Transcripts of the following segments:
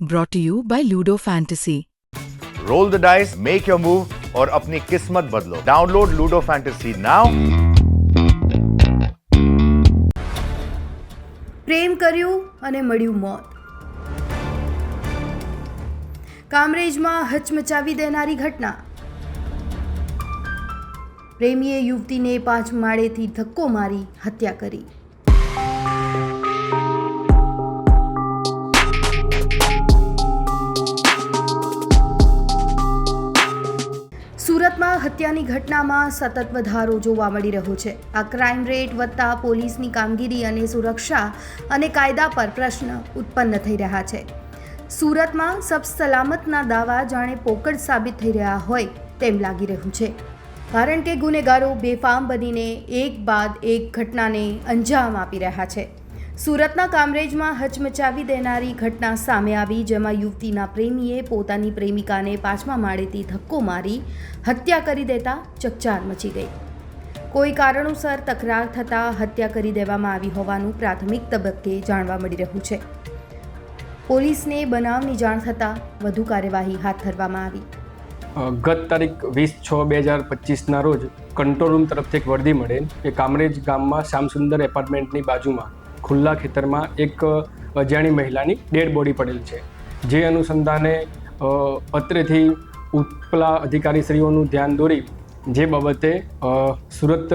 brought to you by Ludo Fantasy. Roll the dice make your move और अपनी किस्मत बदलो डाउनलोड लूडो फैंटेसी नाउ પ્રેમ કર્યું અને મળ્યું મોત કામરેજમાં હચમચાવી દેનારી ઘટના પ્રેમીએ યુવતીને પાંચ માળેથી ધક્કો મારી હત્યા કરી સુરતમાં હત્યાની ઘટનામાં સતત વધારો જોવા મળી રહ્યો છે. આ ક્રાઇમ રેટ વધતા પોલીસની કામગીરી અને સુરક્ષા અને કાયદા પર પ્રશ્ન ઉત્પન્ન થઈ રહ્યા છે. સુરતમાં સબ સલામતના દાવા જાણે પોકળ સાબિત થઈ રહ્યા હોય તેમ લાગી રહ્યું છે. કારણ કે ગુનેગારો બેફામ બનીને એક બાદ એક ઘટનાને અંજામ આપી રહ્યા છે. સુરતના કામરેજમાં હચમચાવી દેનારી ઘટના સામે આવી, જેમાં યુવતીના પ્રેમીએ પોતાની પ્રેમિકાને પાંચમા માળેથી ધક્કો મારી, હત્યા કરી દેતા ચકચાર મચી ગઈ. કોઈ કારણોસર તકરાર થતાં હત્યા કરી દેવામાં આવી હોવાનું પ્રાથમિક તબક્કે જાણવા મળી રહ્યું છે. પોલીસને બનાવની જાણ થતાં વધુ કાર્યવાહી હાથ ધરવામાં આવી. ગત તારીખ વીસ છ બે હજાર પચીસના રોજ કંટ્રોલ રૂમ તરફથી એક વર્દી મળેલ કે કામરેજ ગામમાં શ્યામસુંદર એપાર્ટમેન્ટની બાજુમાં. ખુલ્લા ખેતરમાં એક અજાણી મહિલાની ડેડ બોડી પડેલ છે. જે અનુસંધાને પત્રેથી ઉપલા અધિકારીશ્રીઓનું ધ્યાન દોરી, જે બાબતે સુરત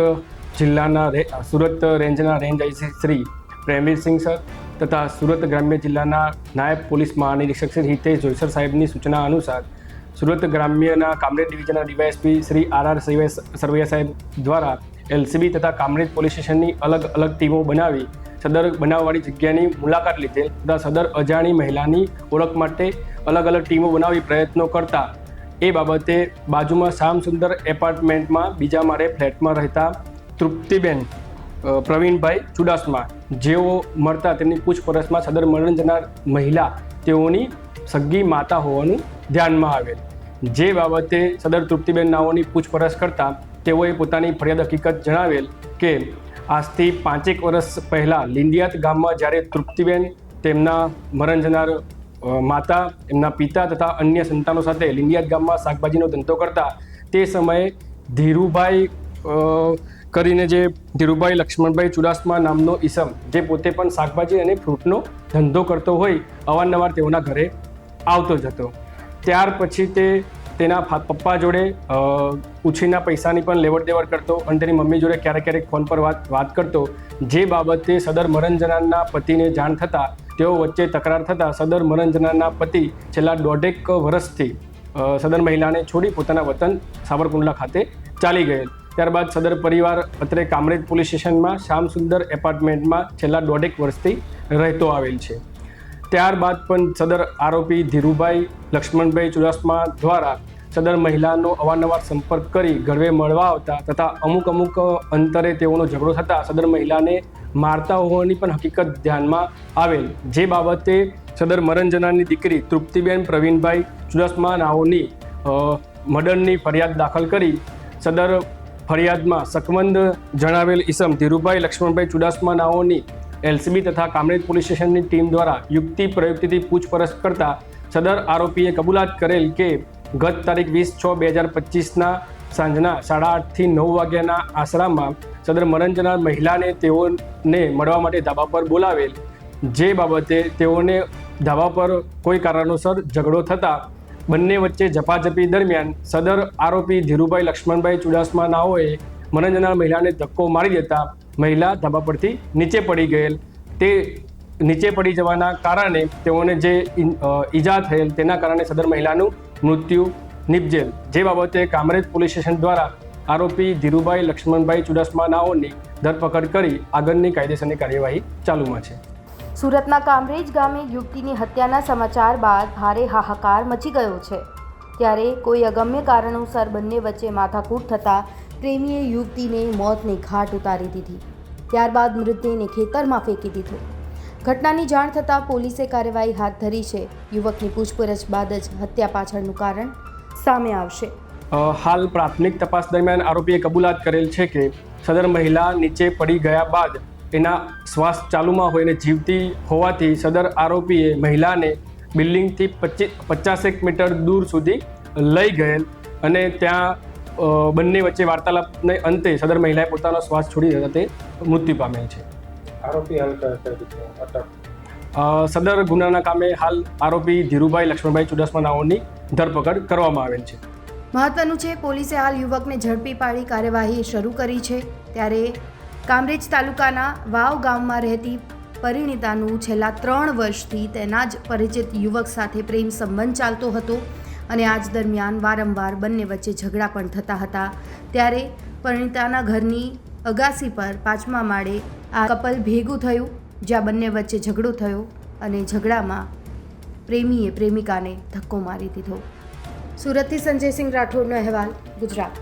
જિલ્લાના સુરત રેન્જના range IG Shri Premvirsinh sir તથા સુરત ગ્રામ્ય જિલ્લાના નાયબ પોલીસ મહાનિરીક્ષક શ્રી હિતેશ જોઈસર સાહેબની સૂચના અનુસાર, સુરત ગ્રામ્યના Kamrej ડિવિઝનના DYSP Shri R R Sarvaiya સાહેબ દ્વારા એલસીબી તથા કામરેજ પોલીસ સ્ટેશનની અલગ અલગ ટીમો બનાવી સદર બનાવવાની જગ્યાની મુલાકાત લીધેલ તથા સદર અજાણી મહિલાની ઓળખ માટે અલગ અલગ ટીમો બનાવી પ્રયત્નો કરતા. એ બાબતે બાજુમાં શ્યામ સુંદર એપાર્ટમેન્ટમાં બીજા માળે ફ્લેટમાં રહેતા તૃપ્તિબેન પ્રવીણભાઈ ચુડાસમા. જેઓ મળતા તેમની પૂછપરછમાં સદર મરણ જનાર મહિલા તેઓની સગી માતા હોવાનું ધ્યાનમાં આવેલ. જે બાબતે સદર તૃપ્તિબેન નાઓની પૂછપરછ કરતા તેઓએ પોતાની ફરિયાદ હકીકત જણાવેલ કે આજથી પાંચેક વર્ષ પહેલાં લિંડિયાત ગામમાં જ્યારે તૃપ્તિબેન તેમના મરણ જનાર માતા, એમના પિતા તથા અન્ય સંતાનો સાથે લિંડિયાત ગામમાં શાકભાજીનો ધંધો કરતા, તે સમયે ધીરુભાઈ કરીને જે ધીરુભાઈ લક્ષ્મણભાઈ ચુડાસમા નામનો ઈસમ, જે પોતે પણ શાકભાજી અને ફ્રૂટનો ધંધો કરતો હોય, અવારનવાર તેઓના ઘરે આવતો જ હતો. ત્યાર પછી તે તેના પપ્પા જોડે ઉછીના પૈસાની પણ લેવડ દેવડ કરતો અને તેની મમ્મી જોડે ક્યારેક ક્યારેક ફોન પર વાત વાત કરતો. જે બાબતે સદર મરણજનાના પતિને જાણ થતાં, તેઓ વચ્ચે તકરાર થતાં સદર મરણજનાના પતિ છેલ્લા દોઢેક વર્ષથી સદર મહિલાને છોડી પોતાના વતન સાવરકુંડલા ખાતે ચાલી ગયેલ. ત્યારબાદ સદર પરિવાર અત્રે કામરેજ પોલીસ સ્ટેશનમાં શ્યામ સુંદર એપાર્ટમેન્ટમાં છેલ્લા દોઢેક વર્ષથી રહેતો આવેલ છે. ત્યારબાદ પણ સદર આરોપી ધીરુભાઈ લક્ષ્મણભાઈ ચુડાસમા દ્વારા સદર મહિલાનો અવારનવાર સંપર્ક કરી ઘરવે મળવા આવતા તથા અમુક અમુક અંતરે તેઓનો ઝઘડો થતાં સદર મહિલાને મારતા હોવાની પણ હકીકત ધ્યાનમાં આવેલ. જે બાબતે સદર મરણજનાની દીકરી તૃપ્તિબેન પ્રવીણભાઈ ચુડાસમા નાઓની મર્ડરની ફરિયાદ દાખલ કરી. સદર ફરિયાદમાં સકમંદ જણાવેલ ઈસમ ધીરુભાઈ લક્ષ્મણભાઈ ચુડાસમા નાઓની એલસીબી તથા કામરેજ પોલીસ સ્ટેશનની ટીમ દ્વારા યુક્તિ પ્રયુક્તિથી પૂછપરછ કરતા સદર આરોપીએ કબૂલાત કરેલ કે ગત તારીખ વીસ છ બે હજાર પચીસના સાંજના સાડા આઠથી નવ વાગ્યાના આશરામાં સદર મરણ મહિલાને તેઓને મળવા માટે ધાબા પર બોલાવેલ. જે બાબતે તેઓને ધાબા પર કોઈ કારણોસર ઝઘડો થતાં બંને વચ્ચે ઝપાઝપી દરમિયાન સદર આરોપી ધીરુભાઈ લક્ષ્મણભાઈ ચુડાસમા નાઓએ મરણ જનાર મહિલાને ધક્કો મારી દેતા મહિલા ધાબા પરથી નીચે પડી ગયેલ. તે નીચે પડી જવાના કારણે તેઓને જે ઈજા થયેલ તેના કારણે સદર મહિલાનું મૃત્યુ નિપજેલ. જે બાબતે કામરેજ પોલીસ સ્ટેશન દ્વારા આરોપી ધીરુભાઈ લક્ષ્મણભાઈ ચુડાસમાનાઓની ધરપકડ કરી આગળની કાયદેસરની કાર્યવાહી ચાલુમાં છે. સુરતના કામરેજ ગામે યુવતીની હત્યાના સમાચાર બાદ ભારે હાહાકાર મચી ગયો છે. ત્યારે કોઈ અગમ્ય કારણોસર બંને વચ્ચે માથાકૂટ થતાં પ્રેમીએ યુવતીને મોતને ઘાટ ઉતારી દીધી. ત્યારબાદ મૃતદેહને ખેતરમાં ફેંકી દીધો. ઘટનાની જાણ થતાં પોલીસે કાર્યવાહી હાથ ધરી છે. યુવકની પૂછપરછ બાદ જ હત્યા પાછળનું કારણ સામે આવશે. હાલ પ્રાથમિક તપાસ દરમિયાન આરોપીએ કબૂલાત કરેલ છે કે સદર મહિલા નીચે પડી ગયા બાદ એના શ્વાસ ચાલુમાં હોઈને જીવતી હોવાથી સદર આરોપીએ મહિલાને બિલ્ડિંગથી પચીસ પચાસેક મીટર દૂર સુધી લઈ ગયેલ અને ત્યાં બંને વચ્ચે વાર્તાલાપને અંતે સદર મહિલાએ પોતાનો શ્વાસ છોડી દેતા તે મૃત્યુ પામેલ છે. આરોપી હાલ અટક. સદર ગુનાના કામે હાલ આરોપી ધીરુભાઈ લક્ષ્મણભાઈ ચુડાસમા નાઓની ધરપકડ કરવામાં આવેલ છે. મહત્વનું છે પોલીસે હાલ યુવકને ઝડપી પાડી કાર્યવાહી શરૂ કરી છે. ત્યારે કામરેજ તાલુકાના વાવ ગામમાં રહેતી પરિણીતાનું છેલ્લા ત્રણ વર્ષથી તેના જ પરિચિત યુવક સાથે પ્રેમ સંબંધ ચાલતો હતો અને આજ દરમિયાન વારંવાર બંને વચ્ચે ઝઘડા પણ થતા હતા. ત્યારે પરિણીતાના ઘરની અગાસી પર પાંચમા માળે આ કપલ ભેગું થયું, જ્યાં બંને વચ્ચે ઝઘડો થયો અને ઝઘડામાં પ્રેમીએ પ્રેમિકાને ધક્કો મારી દીધો. સુરતથી સંજયસિંહ રાઠોડનો અહેવાલ ગુજરાત